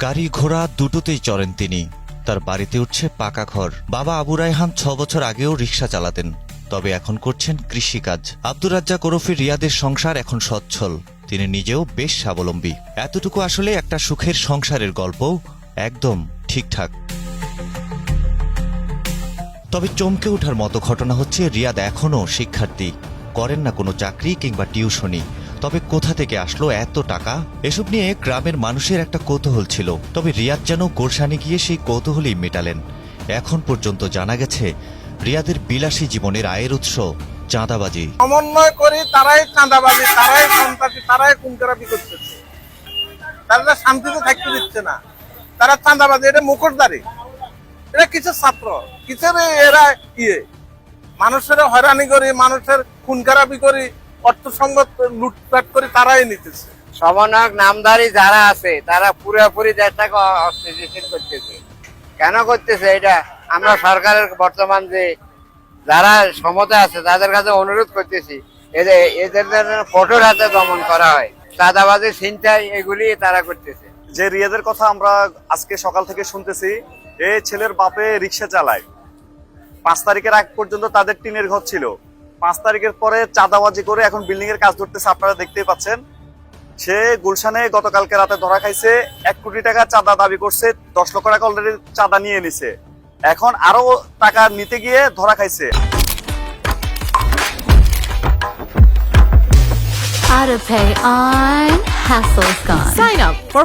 গাড়ি ঘোড়া দুটোতেই চড়েন তিনি। তার বাড়িতে উঠছে পাকা ঘর। বাবা আবু রায়হান ছ বছর আগেও রিক্সা চালাতেন। তবে এখন করছেন কৃষিকাজ। আব্দুর রাজ্জাক ওরফে রিয়াদের সংসার এখন সচ্ছল। তিনি নিজেও বেশ স্বাবলম্বী। এতটুকু আসলে একটা সুখের সংসারের গল্প একদম ঠিকঠাক। তবে চমকে ওঠার মতো ঘটনা হচ্ছে রিয়াদ এখনও শিক্ষার্থী। করেন না কোনো চাকরি কিংবা টিউশনি। তবে কোথা থেকে আসলো এত টাকা? এসব নিয়ে গ্রামের মানুষের একটা কৌতূহল ছিল। তবে রিয়াদ যেন গোরসানে গিয়ে সেই কৌতূহলই মেটালেন। এখন পর্যন্ত জানা গেছে, রিয়াদের বিলাসী জীবনের আয়ের উৎস চাঁদাবাজি। সমন্বয় করে, তারাই চাঁদাবাজি, তারাই সন্ত্রাসী, তারাই কুমকেরাপি করতেছে। তারা শান্তিতে থাকতে দিচ্ছে না। তারা চাঁদাবাজি, এটা মুখোশদারি এটা কিসের ছাত্র কিসের এরা ইয়ে। মানুষের হয়রানি করি মানুষের খুনখারাপি করি অর্থ সংগত লুটপাট করি তারাই নিতেছে। সমন্বয়ক নামধারী যারা আছে তারা পুরোপুরি দেশটাকে অস্থিতিশীল করতেছে। কেন করতেছে এটা? আমরা সরকারের বর্তমান যে যারা ক্ষমতা আছে তাদের কাছে অনুরোধ করতেছি এদের এদের কঠোর হাতে দমন করা হয়। চাঁদাবাজি ছিনতাই এগুলি তারা করতেছে। যে রিয়াদের কথা আমরা আজকে সকাল থেকে শুনতেছি এই ছেলের বাপে রিক্সা চালায়। পাঁচ তারিখের আগ পর্যন্ত তাদের টিনের ঘর ছিল। পাঁচ তারিখের পরে চাঁদাবাজি করে এখন বিল্ডিং এর কাজ ধরতেছে আপনারা দেখতেই পাচ্ছেন। সে গুলশানে গতকালকে রাতে ধরা খাইছে এক কোটি টাকা চাঁদা দাবি করছে দশ লক্ষ টাকা অলরেডি চাঁদা নিয়ে নিছে। এখন আরও টাকা নিতে গিয়ে ধরা খাইছে। Auto pay on, hassle's gone. Sign up for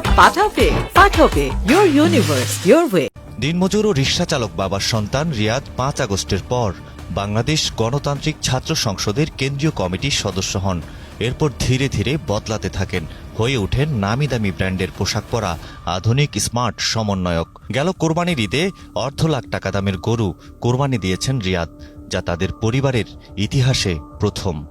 your universe, your way. দিনমজুর ও রিক্সা চালক বাবার সন্তান রিয়াদ পাঁচ আগস্টের পর বাংলাদেশ গণতান্ত্রিক ছাত্র সংসদের কেন্দ্রীয় কমিটির সদস্য হন। এরপর ধীরে ধীরে বদলাতে থাকেন। হয়ে ওঠেন নামি দামি ব্র্যান্ডের পোশাক পরা আধুনিক স্মার্ট সমন্বয়ক। গেল কোরবানির ঈদে অর্ধ লাখ টাকা দামের গরু কোরবানি দিয়েছেন রিয়াদ, যা তাদের পরিবারের ইতিহাসে প্রথম।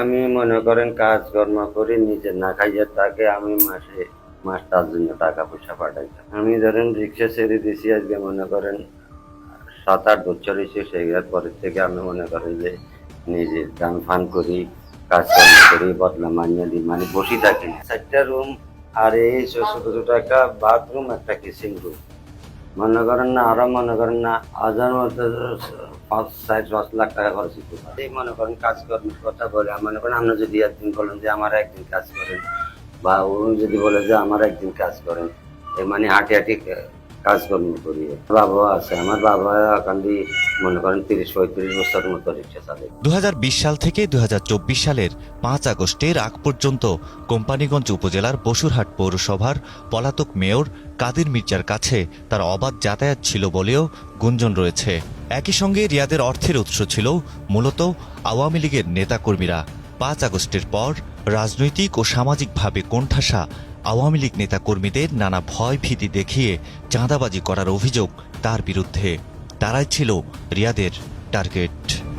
আমি মনে করেন কাজকর্ম করে, নিজে না খাইয়ে তাকে আমি মাসে মাস তার জন্য টাকা পয়সা পাঠাই আমি ধরেন রিক্সা ছেড়ে দিছি, আজকে মনে করেন সাত আট বছর এসে সেগুলোর পরের থেকে আমি মনে করেন যে নিজে গান ফান করি, কাজকর্ম করি, বদলা মানিয়ে দিই মানে বসে থাকি। চারটা রুম আর এই ছোট ছোট একটা বাথরুম একটা কিচেন রুম মনে করেন না, আরও মনে করেন না, হাজার পাঁচ ষাট দশ লাখ টাকা খরচ এই মনে করেন কাজ কাজকর্মের কথা বলে মনে করেন আমরা যদি একদিন বলেন যে আমার একদিন কাজ করেন বা উনি যদি বলে যে আমার একদিন কাজ করেন মানে হাঁটি হাঁটি কাজকর্ম করি। বাবা আছে, আমার বাবা এখন মনে করেন তিরিশ পঁয়ত্রিশ বছর মতো রিক্সা চালে দু সাল থেকে দু হাজার চব্বিশ সালের পাঁচ আগস্টের আগ পর্যন্ত কোম্পানিগঞ্জ উপজেলার বসুরহাট পৌরসভার পলাতক মেয়র কাদির মির্জার কাছে তার অবাধ যাতায়াত ছিল বলেও গুঞ্জন রয়েছে। একই সঙ্গে রিয়াদের অর্থের উৎস ছিল মূলত আওয়ামী লীগের নেতাকর্মীরা। পাঁচ আগস্টের পর রাজনৈতিক ও সামাজিকভাবে কোণঠাসা আওয়ামী লীগ নেতাকর্মীদের নানা ভয় ভীতি দেখিয়ে চাঁদাবাজি করার অভিযোগ তার বিরুদ্ধে। তারাই ছিল রিয়াদের টার্গেট।